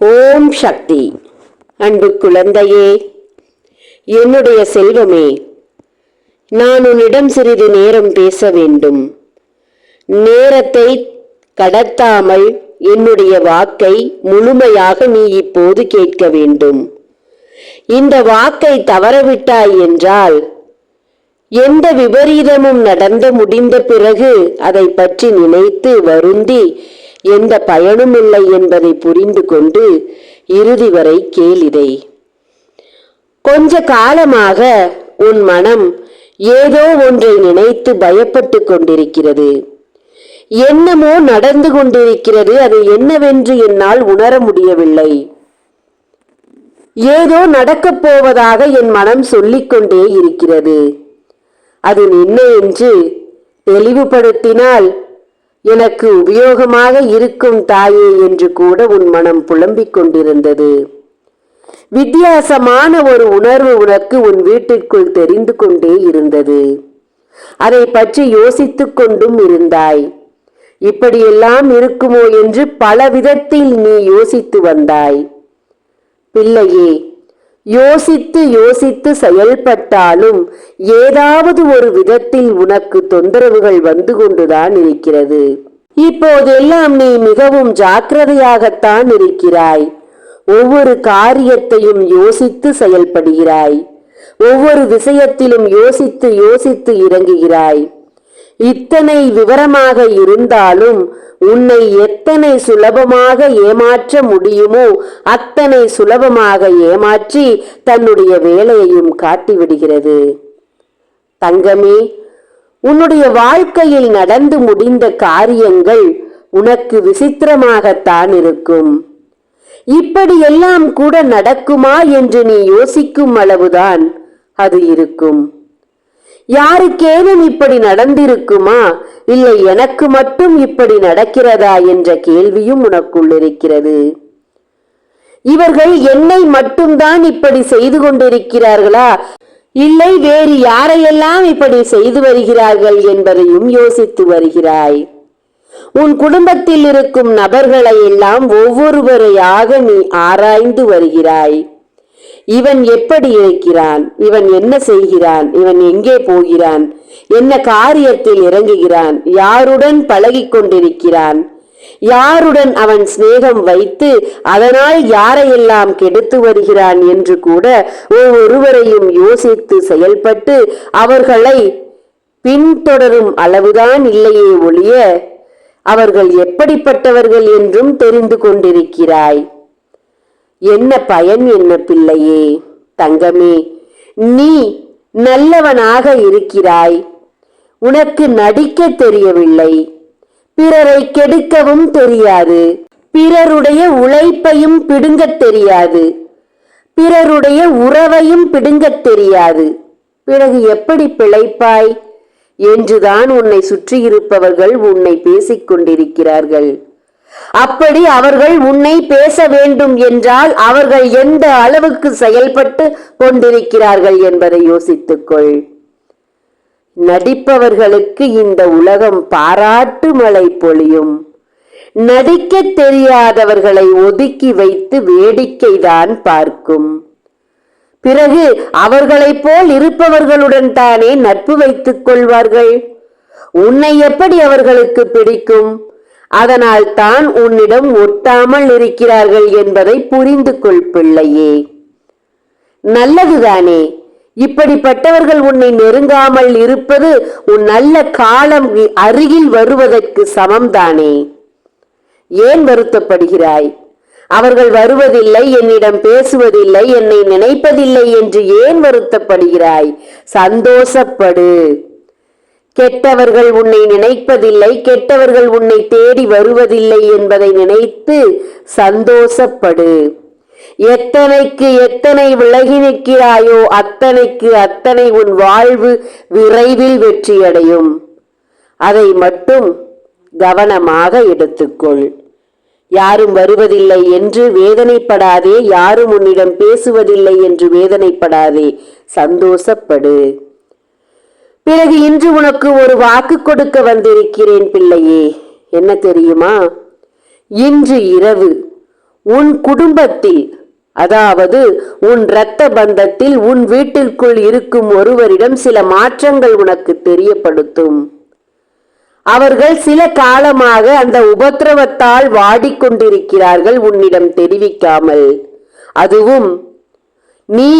ஓம் சக்தி. அன்பு குழந்தையே என்னுடைய செல்வமே நான் உன்னிடம் சிறிது நேரம் பேச வேண்டும். நேரத்தை கடத்தாமல் என்னுடைய வாக்கை முழுமையாக நீ இப்போது கேட்க வேண்டும். இந்த வாக்கை தவறவிட்டாய் என்றால் எந்த விபரீதமும் நடந்து முடிந்த பிறகு அதை பற்றி நினைத்து வருந்தி எந்த பயனும் இல்லை என்பதை புரிந்து கொண்டு இறுதி வரை கேளிதை. கொஞ்ச காலமாக உன் மனம் ஏதோ ஒன்றை நினைத்து பயப்பட்டு கொண்டிருக்கிறது. என்னமோ நடந்து கொண்டிருக்கிறது அது என்னவென்று என்னால் உணர முடியவில்லை. ஏதோ நடக்கப் போவதாக என் மனம் சொல்லிக்கொண்டே இருக்கிறது. அது என்ன என்று தெளிவுபடுத்தினால் எனக்கு உபயோகமாக இருக்கும் தாயே என்று கூட உன் மனம் புலம்பிக் கொண்டிருந்தது. வித்தியாசமான ஒரு உணர்வு உனக்கு உன் வீட்டிற்குள் தெரிந்து கொண்டே இருந்தது. அதை பற்றி யோசித்துக் கொண்டும் இருந்தாய். இப்படியெல்லாம் இருக்குமோ என்று பல விதத்தில் நீ யோசித்து வந்தாய். பிள்ளையே யோசித்து யோசித்து செயல்பட்டாலும் ஏதாவது ஒரு விதத்தில் உனக்கு தொந்தரவுகள் வந்து கொண்டுதான் இருக்கிறது. இப்போதெல்லாம் நீ மிகவும் ஜாக்கிரதையாகத்தான் இருக்கிறாய். ஒவ்வொரு காரியத்தையும் யோசித்து செயல்படுகிறாய். ஒவ்வொரு விஷயத்திலும் யோசித்து யோசித்து இறங்குகிறாய். இத்தனை விவரமாக இருந்தாலும் உன்னை எத்தனை சுலபமாக ஏமாற்ற முடியுமோ அத்தனை சுலபமாக ஏமாற்றி தன்னுடைய வேலையையும் காட்டிவிடுகிறது. தங்கமே உன்னுடைய வாழ்க்கையில் நடந்து முடிந்த காரியங்கள் உனக்கு விசித்திரமாகத்தான் இருக்கும். இப்படியெல்லாம் கூட நடக்குமா என்று நீ யோசிக்கும் அளவுதான் அது இருக்கும். யாருக்கேனும் இப்படி நடந்திருக்குமா? இல்லை எனக்கு மட்டும் இப்படி நடக்கிறதா என்ற கேள்வியும் உனக்குள் இருக்கிறது. இவர்கள் என்னை மட்டும்தான் இப்படி செய்து கொண்டிருக்கிறார்களா? இல்லை வேறு யாரையெல்லாம் இப்படி செய்து வருகிறார்கள் என்பதையும் யோசித்து வருகிறாய். உன் குடும்பத்தில் இருக்கும் நபர்களை எல்லாம் ஒவ்வொருவரையாக நீ ஆராய்ந்து வருகிறாய். இவன் எப்படி இருக்கிறான் இவன் என்ன செய்கிறான்? இவன் எங்கே போகிறான்? என்ன காரியத்தில் இறங்குகிறான்? யாருடன் பழகிக் கொண்டிருக்கிறான்? யாருடன் அவன் சிநேகம் வைத்து அதனால் யாரையெல்லாம் கெடுத்து வருகிறான் என்று கூட ஒவ்வொருவரையும் யோசித்து செயல்பட்டு அவர்களை பின்தொடரும் அளவுதான் இல்லையே ஒழிய அவர்கள் எப்படிப்பட்டவர்கள் என்றும் தெரிந்து கொண்டிருக்கிறாய். என்ன பயன் என்ன பிள்ளையே? தங்கமே நீ நல்லவனாக இருக்கிறாய். உனக்கு நடிக்க தெரியவில்லை. பிறரை கெடுக்கவும் தெரியாது. பிறருடைய உழைப்பையும் பிடுங்கத் தெரியாது. பிறருடைய உறவையும் பிடுங்கத் தெரியாது. பிறகு எப்படி பிழைப்பாய்? என்றுதான் உன்னை சுற்றியிருப்பவர்கள் உன்னை பேசிக் கொண்டிருக்கிறார்கள். அப்படி அவர்கள் உன்னை பேச வேண்டும் என்றால் அவர்கள் எந்த அளவுக்கு செயல்பட்டு கொண்டிருக்கிறார்கள் என்பதை யோசித்துக்கொள். நடிப்பவர்களுக்கு இந்த உலகம் பாராட்டு மழை பொழியும். நடிக்க தெரியாதவர்களை ஒதுக்கி வைத்து வேடிக்கைதான் பார்க்கும். பிறகு அவர்களைப் போல் இருப்பவர்களுடன் தானே நட்பு வைத்துக் கொள்வார்கள். உன்னை எப்படி அவர்களுக்கு பிடிக்கும்? அதனால் தான் உன்னிடம் ஒட்டாமல் இருக்கிறார்கள் என்பதை புரிந்து கொள் பிள்ளையே. நல்லதுதானே. இப்படிப்பட்டவர்கள் உன்னை நெருங்காமல் இருப்பது உன் நல்ல காலம் அருகில் வருவதற்கு சமம்தானே. ஏன் வருத்தப்படுகிறாய்? அவர்கள் வருவதில்லை என்னிடம் பேசுவதில்லை என்னை நினைப்பதில்லை என்று ஏன் வருத்தப்படுகிறாய்? சந்தோஷப்படு. கெட்டவர்கள் உன்னை நினைப்பதில்லை கெட்டவர்கள் உன்னை தேடி வருவதில்லை என்பதை நினைத்து சந்தோஷப்படு. எத்தனைக்கு எத்தனை விலகி நிற்கிறாயோ அத்தனைக்கு அத்தனை உன் வாழ்வு விரைவில் வெற்றியடையும். அதை மட்டும் கவனமாக எடுத்துக்கொள். யாரும் வருவதில்லை என்று வேதனைப்படாதே யாரும் உன்னிடம் பேசுவதில்லை என்று வேதனைப்படாதே சந்தோஷப்படு. பிறகு இன்று உனக்கு ஒரு வாக்கு கொடுக்க வந்திருக்கிறேன் பிள்ளையே. என்ன தெரியுமா? இன்று இரவு உன் குடும்பத்தில் அதாவது உன் இரத்த பந்தத்தில் உன் வீட்டிற்குள் இருக்கும் ஒருவரிடம் சில மாற்றங்கள் உனக்கு தெரியப்படுத்தும். அவர்கள் சில காலமாக அந்த உபத்திரவத்தால் வாடிக்கொண்டிருக்கிறார்கள் உன்னிடம் தெரிவிக்காமல். அதுவும் நீ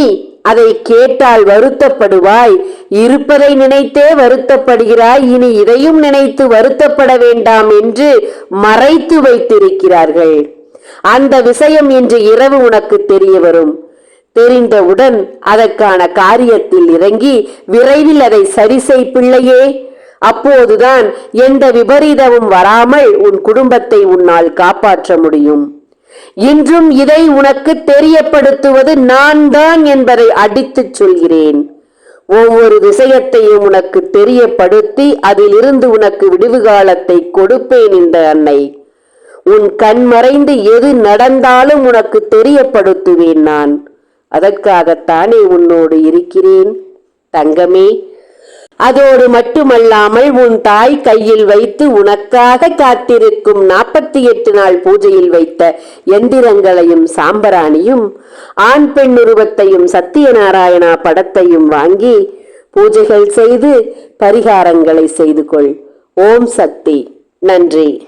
அதை கேட்டால் வருத்தப்படுவாய் இருப்பதை நினைத்தே வருத்தப்படுகிறாய். இனி இதையும் நினைத்து வருத்தப்பட வேண்டாம் என்று மறைத்து வைத்திருக்கிறார்கள். அந்த விஷயம் இன்று இரவு உனக்கு தெரிய வரும். தெரிந்தவுடன் அதற்கான காரியத்தில் இறங்கி விரைவில் அதை சரிசெய் பிள்ளையே. அப்போதுதான் எந்த விபரீதமும் வராமல் உன் குடும்பத்தை உன்னால் காப்பாற்ற முடியும். இன்றும் இதை உனக்கு தெரியப்படுத்துவது நான் தான் என்பதை அடித்துச் சொல்கிறேன். ஒவ்வொரு விஷயத்தையும் உனக்கு தெரியப்படுத்தி அதிலிருந்து உனக்கு விடுவு காலத்தை கொடுப்பேன் இந்த அன்னை. உன் கண் மறைந்து எது நடந்தாலும் உனக்கு தெரியப்படுத்துவேன் நான். அதற்காகத்தானே உன்னோடு இருக்கிறேன். தங்கமே அதோடு மட்டுமல்லாமல் உன் தாய் கையில் வைத்து உனக்காக காத்திருக்கும் நாற்பத்தி எட்டு நாள் பூஜையில் வைத்த எந்திரங்களையும் சாம்பராணியும் ஆண் பெண் உருவத்தையும் சத்தியநாராயணா படத்தையும் வாங்கி பூஜைகள் செய்து பரிகாரங்களை செய்து கொள். ஓம் சக்தி. நன்றி.